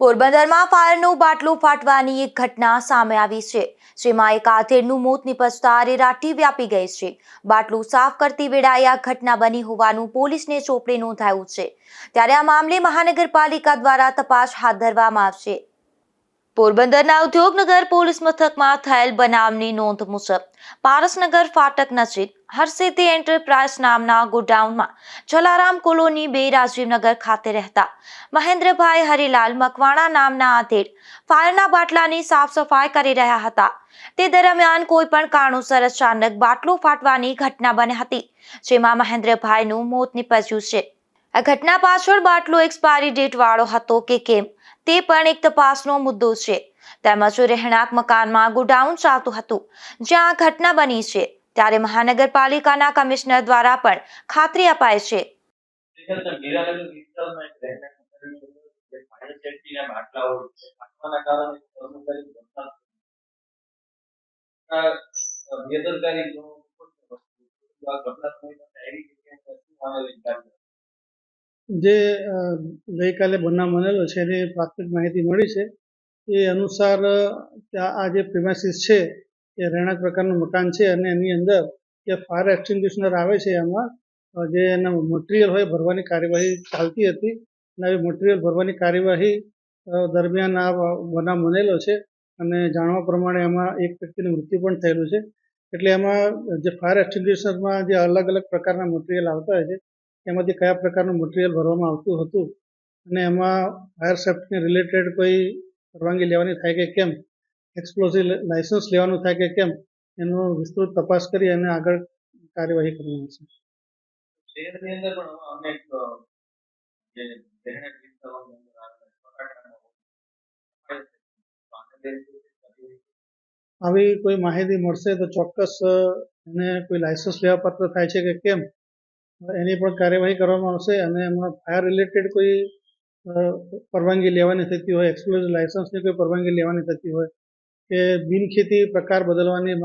પોરબંદરમાં ફાયરનું બાટલું ફાટવાની એક ઘટના સામે આવી છે. જેમાં એક આધેડનું મોત નિપજતા રેરાટી વ્યાપી ગઈ છે. બાટલું સાફ કરતી વેળાએ આ ઘટના બની હોવાનું પોલીસને ચોપડે નોંધાયું છે. ત્યારે આ મામલે મહાનગરપાલિકા દ્વારા તપાસ હાથ ધરવામાં આવશે. પોરબંદરના ઉદ્યોગનગર પોલીસ મથકમાં થયેલ બનાવની નોંધ મુજબ પારસનગર ફાટક નજીક હરસિદ્ધિ એન્ટરપ્રાઇઝ નામના ગોડાઉનમાં જલારામ કોલોની બે રાજીવનગર ખાતે રહેતા મહેન્દ્રભાઈ હરિલાલ મકવાણા નામના આધેડ ફાયરના બાટલાની સાફ સફાઈ કરી રહ્યા હતા. તે દરમિયાન કોઈ પણ કારણોસર અચાનક બાટલો ફાટવાની ઘટના બની હતી, જેમાં મહેન્દ્રભાઈનું મોત નીપજ્યું છે. આ ઘટના પાછળ બાટલો એક્સપાયરી ડેટ વાળો હતો કે કેમ, તે પણ એક તપાસનો મુદ્દો છે. તેમજ રહેણાંક મકાનમાં ગોડાઉન ચાલતું હતું, જ્યાં આ ઘટના બની છે. ત્યારે મહાનગરપાલિકાના કમિશનર દ્વારા પણ ખાતરી અપાય છે. જે ગઈકાલે બનાવ બનેલો છે એની પ્રાથમિક માહિતી મળી છે. એ અનુસાર આ જે પ્રિમાઇસીસ છે એ રહેણાંક પ્રકારનું મકાન છે અને એની અંદર જે ફાયર એક્સટિંગ્વિશનર આવે છે એમાં જે એના મટીરિયલ હોય ભરવાની કાર્યવાહી ચાલતી હતી અને એ મટીરિયલ ભરવાની કાર્યવાહી દરમિયાન આ બનાવ બનેલો છે અને જાણવા પ્રમાણે એમાં એક વ્યક્તિનું મૃત્યુ પણ થયેલું છે. એટલે એમાં જે ફાયર એક્સટિંગ્વિશનરમાં જે અલગ અલગ પ્રકારના મટીરિયલ આવતા હોય છે એમાંથી કયા પ્રકારનું મટીરિયલ ભરવામાં આવતું હતું અને એમાં ફાયર સેફ્ટીને રિલેટેડ કોઈ પરવાનગી લેવાની થાય કે કેમ એક્સપ્લોઝિવ લાયસન્સ લેવાનું થાય કે કેમ એનો વિસ્તૃત તપાસ કરી અને આગળ કાર્યવાહી કરવાની છે. શહેરની અંદર પણ અનેક જે રહેણાંક વિસ્તારોની અંદર આવી કોઈ માહિતી મળશે તો ચોક્કસ એને કોઈ લાયસન્સ લેવા પાત્ર થાય છે કે કેમ એની પણ કાર્યવાહી કરવામાં આવશે અને એમાં ફાયર રિલેટેડ કોઈ પરવાનગી લેવાની થતી હોય એક્સપ્લોઝ લાયસન્સની કોઈ પરવાનગી લેવાની થતી હોય કે બિનખેતી પ્રકાર બદલવાની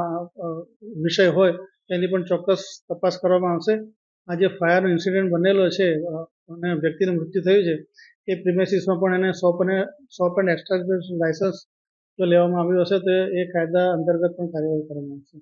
વિષય હોય એની પણ ચોક્કસ તપાસ કરવામાં આવશે. આ જે ફાયરનો ઇન્સિડન્ટ બનેલો છે અને વ્યક્તિનું મૃત્યુ થયું છે, એ પ્રિમેસીસમાં પણ એને સોપ અને સોપ એન્ડ એક્સ્ટ્રા લાયસન્સ જો લેવામાં આવ્યું હશે, તો એ કાયદા અંતર્ગત પણ કાર્યવાહી કરવામાં આવશે.